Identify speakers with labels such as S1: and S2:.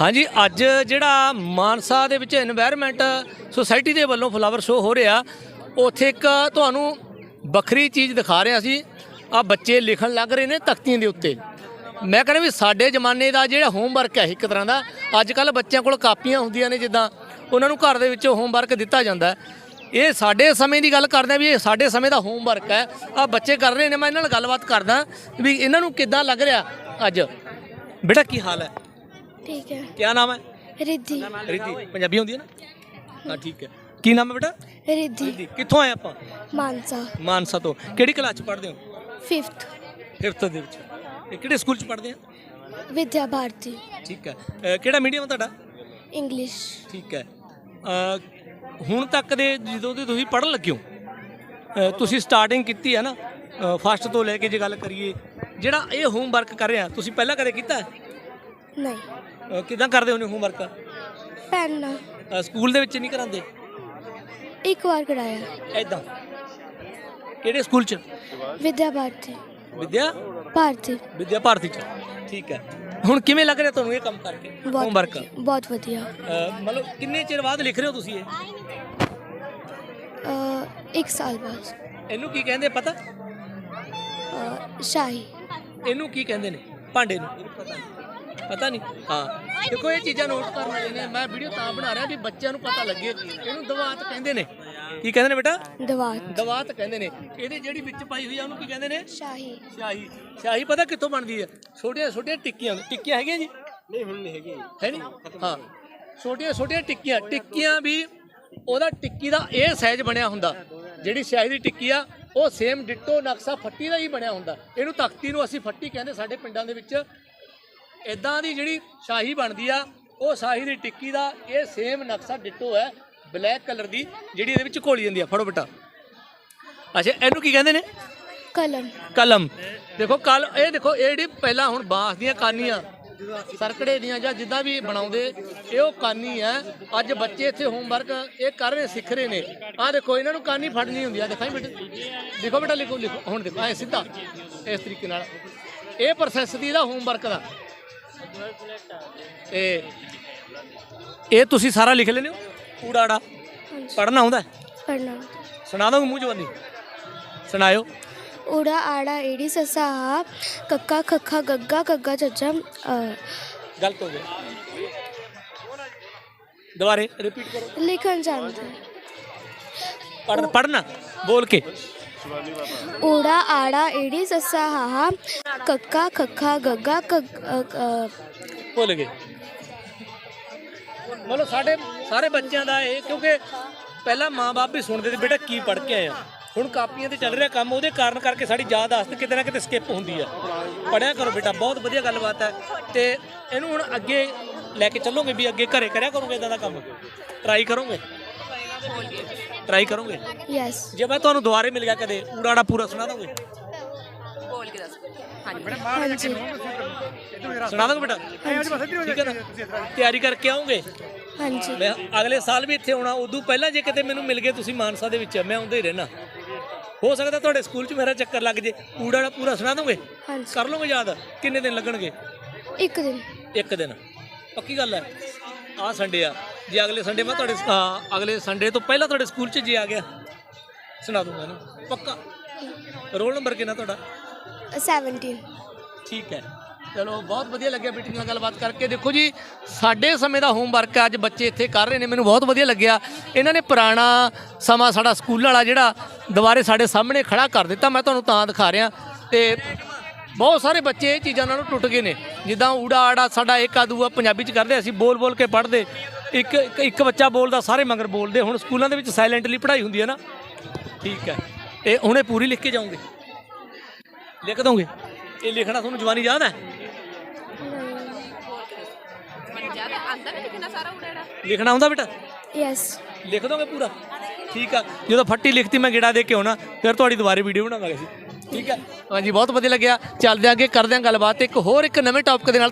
S1: ਹਾਂਜੀ, ਅੱਜ ਜਿਹੜਾ ਮਾਨਸਾ ਦੇ ਵਿੱਚ এনवायरमेंट ਸੁਸਾਇਟੀ ਦੇ ਵੱਲੋਂ ਫਲਾਵਰ ਸ਼ੋ ਹੋ ਰਿਹਾ, ਉੱਥੇ ਇੱਕ ਤੁਹਾਨੂੰ ਵੱਖਰੀ ਚੀਜ਼ ਦਿਖਾ ਰਿਹਾ ਸੀ। ਆ ਬੱਚੇ ਲਿਖਣ ਲੱਗ ਰਹੇ ਨੇ ਤਖਤੀਆਂ ਦੇ ਉੱਤੇ। ਮੈਂ ਕਹਿੰਦਾ ਵੀ ਸਾਡੇ ਜ਼ਮਾਨੇ ਦਾ ਜਿਹੜਾ ਹੋਮਵਰਕ ਹੈ ਇੱਕ ਤਰ੍ਹਾਂ ਦਾ ਅੱਜ ਕੱਲ ਬੱਚਿਆਂ ਕੋਲ ਕਾਪੀਆਂ ਹੁੰਦੀਆਂ ਨੇ ਜਿੱਦਾਂ, ਉਹਨਾਂ ਨੂੰ ਘਰ ਦੇ ਵਿੱਚੋਂ ਹੋਮਵਰਕ ਦਿੱਤਾ ਜਾਂਦਾ ਇਹ ਸਾਡੇ ਸਮੇਂ ਦੀ ਗੱਲ ਕਰਦੇ ਆ ਵੀ ਇਹ ਸਾਡੇ ਸਮੇਂ ਦਾ ਹੋਮਵਰਕ ਹੈ। ਆ ਬੱਚੇ ਕਰ ਰਹੇ ਨੇ, ਮੈਂ ਇਹਨਾਂ ਨਾਲ ਗੱਲਬਾਤ ਕਰਦਾ ਵੀ ਇਹਨਾਂ ਨੂੰ ਕਿੱਦਾਂ ਲੱਗ ਰਿਹਾ ਅੱਜ? ਬੇਟਾ, ਕੀ ਹਾਲ ਹੈ?
S2: ਠੀਕ ਹੈ।
S1: ਕੀ ਨਾਮ ਹੈ?
S2: ਰਿੱਧੀ।
S1: ਰਿੱਧੀ ਪੰਜਾਬੀ ਹੁੰਦੀ ਹੈ ਨਾ? ਹਾਂ ਠੀਕ ਹੈ। ਕੀ ਨਾਮ ਹੈ ਬੇਟਾ?
S2: ਰਿੱਧੀ।
S1: ਰਿੱਧੀ ਕਿੱਥੋਂ ਆਏ ਆਪਾਂ?
S2: ਮਾਨਸਾ।
S1: ਮਾਨਸਾ ਤੋਂ। ਕਿਹੜੀ ਕਲਾਸ ਚ ਪੜ੍ਹਦੇ ਹੋ?
S2: 5th
S1: 5th ਦੇ ਵਿੱਚ। ਇਹ ਕਿਹੜੇ ਸਕੂਲ ਚ ਪੜ੍ਹਦੇ ਆ?
S2: ਵਿਦਿਆ ਭਾਰਤੀ।
S1: ਠੀਕ ਹੈ। ਅਹ ਕਿਹੜਾ ਮੀਡੀਅਮ ਤੁਹਾਡਾ?
S2: ਇੰਗਲਿਸ਼।
S1: ਠੀਕ ਹੈ। ਅਹ ਹੁਣ ਤੱਕ ਦੇ ਜਦੋਂ ਦੇ ਤੁਸੀਂ ਪੜ੍ਹਨ ਲੱਗੇ ਹੋ ਅਹ ਤੁਸੀਂ ਸਟਾਰਟਿੰਗ ਕੀਤੀ ਹੈ ਨਾ ਫਸਟ ਤੋਂ ਲੈ ਕੇ ਜੇ ਗੱਲ ਕਰੀਏ ਜਿਹੜਾ ਇਹ ਹੋਮਵਰਕ ਕਰ ਰਹੇ ਤੁਸੀਂ ਪਹਿਲਾਂ ਕਦੇ ਕੀਤਾ ਹੈ?
S2: ਨਹੀਂ।
S1: ਅਹ ਕਿੱਦਾਂ ਕਰਦੇ ਹੋ ਹੋਮਵਰਕ
S2: ਪੈਨ ਨਾਲ
S1: ਸਕੂਲ ਦੇ ਵਿੱਚ ਨਹੀਂ ਕਰਾਉਂਦੇ?
S2: ਇੱਕ ਵਾਰ ਕਰਾਇਆ।
S1: ਐਦਾਂ ਕਿਹੜੇ ਸਕੂਲ ਚ?
S2: ਵਿਦਿਆ ਭਾਰਤੀ।
S1: ਵਿਦਿਆ?
S2: ਭਾਰਤੀ।
S1: ਵਿਦਿਆ ਭਾਰਤੀ ਚ। ਠੀਕ ਹੈ। ਹੁਣ ਕਿਵੇਂ ਲੱਗ ਰਿਹਾ ਤੁਹਾਨੂੰ ਇਹ ਕੰਮ ਕਰਕੇ? ਹੋਮਵਰਕ
S2: ਬਹੁਤ ਵਧੀਆ।
S1: ਮਤਲਬ ਕਿੰਨੇ ਚਿਰ ਬਾਅਦ ਲਿਖ ਰਹੇ ਹੋ ਤੁਸੀਂ ਇਹ?
S2: ਅ, ਇੱਕ ਸਾਲ ਬਾਅਦ।
S1: ਇਹਨੂੰ ਕੀ ਕਹਿੰਦੇ ਪਤਾ?
S2: ਅ, ਸ਼ਾਹੀ।
S1: ਇਹਨੂੰ ਕੀ ਕਹਿੰਦੇ ਨੇ? ਭਾਂਡੇ ਨੂੰ। ਪਤਾ ਨਹੀਂ। ਹਾਂ। ਦੇਖੋ ਇਹ ਚੀਜ਼ਾਂ ਨੋਟ ਕਰਨ ਵਾਲੀਆਂ ਨੇ। ਮੈਂ ਵੀਡੀਓ ਤਾਂ ਬਣਾ ਰਿਹਾ ਵੀ ਬੱਚਿਆਂ ਨੂੰ ਪਤਾ ਲੱਗੇ। ਇਹਨੂੰ ਦਵਾਤ ਕਹਿੰਦੇ ਨੇ। ਕੀ ਕਹਿੰਦੇ ਨੇ ਬੇਟਾ?
S2: ਦਵਾਤ।
S1: ਦਵਾਤ ਕਹਿੰਦੇ ਨੇ। ਇਹਦੀ ਜਿਹੜੀ ਵਿੱਚ ਪਾਈ ਹੋਈ ਆ ਉਹਨੂੰ ਕੀ ਕਹਿੰਦੇ ਨੇ?
S2: ਸ਼ਾਹੀ।
S1: ਸ਼ਾਹੀ। ਸ਼ਾਹੀ ਪਤਾ ਕਿੱਥੋਂ ਬਣਦੀ ਹੈ? ਛੋਟੀਆਂ ਛੋਟੀਆਂ ਟਿੱਕੀਆਂ। ਟਿੱਕੀਆਂ ਹੈਗੀਆਂ ਜੀ? ਨਹੀਂ ਹੁਣ ਨਹੀਂ ਹੈਗੀਆਂ। ਹੈ ਨਹੀਂ ਹਾਂ। ਛੋਟੀਆਂ ਛੋਟੀਆਂ ਟਿੱਕੀਆਂ। ਟਿੱਕੀਆਂ ਵੀ ਉਹਦਾ ਟਿੱਕੀ ਦਾ ਇਹ ਸਾਈਜ਼ ਬਣਿਆ ਹੁੰਦਾ। ਜਿਹੜੀ ਸ਼ਾਹੀ ਦੀ ਟਿੱਕੀ ਆ ਉਹ ਸੇਮ ਡਿੱਟੋ ਨਕਸ਼ਾ ਫੱਟੀ ਦਾ ਹੀ ਬਣਿਆ ਹੁੰਦਾ। ਇਹਨੂੰ ਤਖਤੀ ਨੂੰ ਅਸੀਂ ਫੱਟੀ ਕਹਿੰਦੇ ਸਾਡੇ ਪਿੰਡਾਂ ਦੇ ਵਿੱਚ। ਇਦਾਂ ਦੀ ਜਿਹੜੀ ਸ਼ਾਹੀ ਬਣਦੀ ਆ ਉਹ ਸ਼ਾਹੀ ਦੀ ਟਿੱਕੀ ਦਾ ਇਹ ਸੇਮ ਨਕਸ਼ਾ ਡਿੱਟੋ ਹੈ ਬਲੈਕ ਕਲਰ ਦੀ ਜਿਹੜੀ ਇਹਦੇ ਵਿੱਚ ਘੋਲੀ ਜਾਂਦੀ ਆ। ਫੜੋ ਬੇਟਾ। ਅੱਛਾ ਇਹਨੂੰ ਕੀ ਕਹਿੰਦੇ ਨੇ?
S2: ਕਲਮ।
S1: ਕਲਮ। ਦੇਖੋ ਕਲ ਇਹ ਦੇਖੋ ਇਹ ਜਿਹੜੀ ਪਹਿਲਾਂ ਹੁਣ ਬਾਂਸ ਦੀਆਂ ਕਾਨੀਆਂ ਸਰਕੜੇ ਦੀਆਂ ਜਾਂ ਜਿੱਦਾਂ ਵੀ ਬਣਾਉਂਦੇ ਇਹ ਉਹ ਕਾਨੀ ਹੈ ਅੱਜ ਬੱਚੇ ਇੱਥੇ ਹੋਮਵਰਕ ਇਹ ਕਰ ਰਹੇ ਸਿੱਖ ਰਹੇ ਨੇ। ਆਹ ਦੇਖੋ ਇਹਨਾਂ ਨੂੰ ਕਾਨੀ ਫੜਨੀ ਹੁੰਦੀ ਆ। ਦਿਖਾਈ ਬੇਟੇ। ਦੇਖੋ ਬੇਟਾ ਲਿਖੋ ਲਿਖੋ। ਹੁਣ ਦੇਖੋ ਐ ਸਿੱਧਾ। ਇਸ ਤਰੀਕੇ ਨਾਲ। ਇਹ ਪ੍ਰੋਸੈਸ ਦੀ ਇਹਦਾ ਹੋਮਵਰਕ ਦਾ। ਇਹ ਇਹ ਤੁਸੀਂ ਸਾਰਾ ਲਿਖ ਲੈਨੇ ਹੋ? ਊੜਾੜਾ ਪੜਨਾ ਆਉਂਦਾ? ਹੈ?
S2: ਪੜਨਾ
S1: ਸੁਣਾ ਦੋ ਮੂੰਹ ਜਵਾਨੀ? ਸੁਣਾਇਓ।
S2: ਊੜਾ ਆੜਾ ਏੜੀ ਸਸਾ ਹਾ ਕੱਕਾ ਖੱਖਾ ਗੱਗਾ ਗੱਗਾ ਅ,
S1: ਗਲਤ ਹੋ ਗਿਆ। ਦੁਬਾਰੇ ਰਿਪੀਟ ਕਰੋ।
S2: ਲਿਖਣ
S1: ਪੜ੍ਹ ਪੜਨਾ ਬੋਲ ਕੇ।
S2: ਊੜਾ ਆੜਾ ਏੜੀ ਸਸਾ ਹਾ ਕੱਕਾ ਖੱਖਾ ਗੱਗਾ
S1: ਭੁੱਲ ਗਏ। ਮਤਲਬ ਸਾਡੇ ਸਾਰੇ ਬੱਚਿਆਂ ਦਾ ਇਹ, ਕਿਉਂਕਿ ਪਹਿਲਾਂ ਮਾਂ-ਬਾਪ ਵੀ ਸੁਣਦੇ ਸੀ, ਬੇਟਾ ਕੀ ਪੜ੍ਹ ਕੇ ਆਏ ਆ। ਹੁਣ ਕਾਪੀਆਂ ਤੇ ਚੱਲ ਰਿਹਾ ਕੰਮ, ਉਹਦੇ ਕਾਰਨ ਕਰਕੇ ਸਾਡੀ ਯਾਦਾਸ਼ਤ ਕਿਤੇ ਨਾ ਕਿਤੇ ਸਕਿਪ ਹੁੰਦੀ ਆ। ਪੜਿਆ ਕਰੋ ਬੇਟਾ, ਬਹੁਤ ਵਧੀਆ ਗੱਲਬਾਤ ਹੈ ਤੇ ਇਹਨੂੰ ਹੁਣ ਅੱਗੇ ਲੈ ਕੇ ਚੱਲੋਗੇ ਵੀ ਅੱਗੇ ਘਰੇ ਕਰਿਆ ਕਰੋਗੇ ਇਦਾਂ ਦਾ ਕੰਮ? ਟਰਾਈ ਕਰੋਗੇ? ਟਰਾਈ ਕਰੋਗੇ?
S2: ਯੈਸ
S1: ਜੇ ਮੈਂ ਤੁਹਾਨੂੰ ਦੁਬਾਰੇ ਮਿਲ ਗਿਆ ਕਦੇ ਊੜਾੜਾ ਪੂਰਾ ਸੁਣਾ ਦੋਗੇ?
S2: ਹਾਂਜੀ।
S1: ਸੁਣਾ ਦੋਗੇ ਬੇਟਾ? ਠੀਕ ਹੈ ਨਾ? ਤਿਆਰੀ ਕਰਕੇ ਆਉਂਗੇ
S2: ਹਾਂਜੀ।
S1: ਮੈਂ ਅਗਲੇ ਸਾਲ ਵੀ ਇੱਥੇ ਆਉਣਾ ਉਦੋਂ ਪਹਿਲਾਂ ਜੇ ਕਿਤੇ ਮੈਨੂੰ ਮਿਲ ਗਏ ਤੁਸੀਂ ਮਾਨਸਾ ਦੇ ਵਿੱਚ ਮੈਂ ਆਉਂਦਾ ਹੀ ਰਹਿਣਾ। ਹੋ ਸਕਦਾ ਤੁਹਾਡੇ ਸਕੂਲ 'ਚ ਮੇਰਾ ਚੱਕਰ ਲੱਗ ਜੇ ਊੜਾੜਾ ਪੂਰਾ ਸੁਣਾ ਦੋਗੇ?
S2: ਹਾਂਜੀ।
S1: ਕਰ ਲਓਗੇ ਯਾਦ? ਕਿੰਨੇ ਦਿਨ ਲੱਗਣਗੇ?
S2: ਇੱਕ ਦਿਨ।
S1: ਇੱਕ ਦਿਨ। ਪੱਕੀ ਗੱਲ ਹੈ? ਆਹ ਸੰਡੇ ਆ। ਜੇ ਅਗਲੇ ਸੰਡੇ ਮੈਂ ਤੁਹਾਡੇ ਆ, ਅਗਲੇ ਸੰਡੇ ਤੋਂ ਪਹਿਲਾਂ ਤੁਹਾਡੇ ਸਕੂਲ 'ਚ ਜੇ ਆ ਗਿਆ ਸੁਣਾ ਦੂੰਗਾ ਇਹਨੂੰ। ਪੱਕਾ? ਰੋਲ ਨੰਬਰ ਕਿੰਨਾ ਤੁਹਾਡਾ?
S2: 17
S1: ਠੀਕ ਹੈ। ਚਲੋ ਬਹੁਤ ਵਧੀਆ ਲੱਗਿਆ ਬੇਟੀ ਨਾਲ ਗੱਲਬਾਤ ਕਰਕੇ। ਦੇਖੋ ਜੀ ਸਾਡੇ ਸਮੇਂ ਦਾ ਹੋਮਵਰਕ ਅੱਜ ਬੱਚੇ ਇੱਥੇ ਕਰ ਰਹੇ ਨੇ। ਮੈਨੂੰ ਬਹੁਤ ਵਧੀਆ ਲੱਗਿਆ। ਇਹਨਾਂ ਨੇ ਪੁਰਾਣਾ ਸਮਾਂ ਸਾਡਾ ਸਕੂਲ ਵਾਲਾ ਜਿਹੜਾ ਦੁਬਾਰੇ ਸਾਡੇ ਸਾਹਮਣੇ ਖੜਾ ਕਰ ਦਿੱਤਾ। ਮੈਂ ਤੁਹਾਨੂੰ ਤਾਂ ਦਿਖਾ ਰਿਹਾ। ਤੇ ਬਹੁਤ ਸਾਰੇ ਬੱਚੇ ਇਹ ਚੀਜ਼ਾਂ ਨਾਲੋਂ ਟੁੱਟ ਗਏ ਨੇ। ਜਿੱਦਾਂ ਊੜਾ ਆੜਾ ਸਾਡਾ ਇੱਕ ਆਦੂਆ ਪੰਜਾਬੀ ਚ ਕਰਦੇ ਅਸੀਂ ਬੋਲ ਬੋਲ ਕੇ ਪੜ੍ਹਦੇ। ਇੱਕ ਇੱਕ- ਇੱਕ ਬੱਚਾ ਬੋਲਦਾ ਸਾਰੇ ਮਗਰ ਬੋਲਦੇ। ਹੁਣ ਸਕੂਲਾਂ ਦੇ ਵਿੱਚ ਸਾਇਲੈਂਟਲੀ ਪੜ੍ਹਾਈ ਹੁੰਦੀ ਹੈ ਨਾ। ਠੀਕ ਹੈ। ਤੇ ਹੁਣੇ ਪੂਰੀ ਲਿਖ ਕੇ ਜਾਓਗੇ। ਲਿਖ ਦੋਗੇ? ਇਹ ਲਿਖਣਾ ਤੁਹਾਨੂੰ ਜਵਾਨੀ ਯਾਦ ਹੈ? ਲਿਖਣਾ ਆਉਂਦਾ ਬੇਟਾ?
S2: ਯੈਸ
S1: ਲਿਖ ਦੋਗੇ ਪੂਰਾ? ਠੀਕ ਆ। ਜਦੋਂ ਫੱਟੀ ਲਿਖਤੀ ਮੈਂ ਗਿੜਾ ਦੇ ਕੇ ਆਉਣਾ। ਫਿਰ ਤੁਹਾਡੀ ਦੁਬਾਰੇ ਵੀਡੀਓ ਬਣਾਵਾਂਗੇ ਅਸੀਂ। ਠੀਕ ਆ ਹਾਂਜੀ ਬਹੁਤ ਵਧੀਆ ਲੱਗਿਆ। ਚੱਲਦੇ ਆਂਗੇ ਕਰਦੇ ਆਂ ਗੱਲਬਾਤ। ਇੱਕ ਹੋਰ ਇੱਕ ਨਵੇਂ ਟੌਪਿਕ ਦੇ ਨਾਲ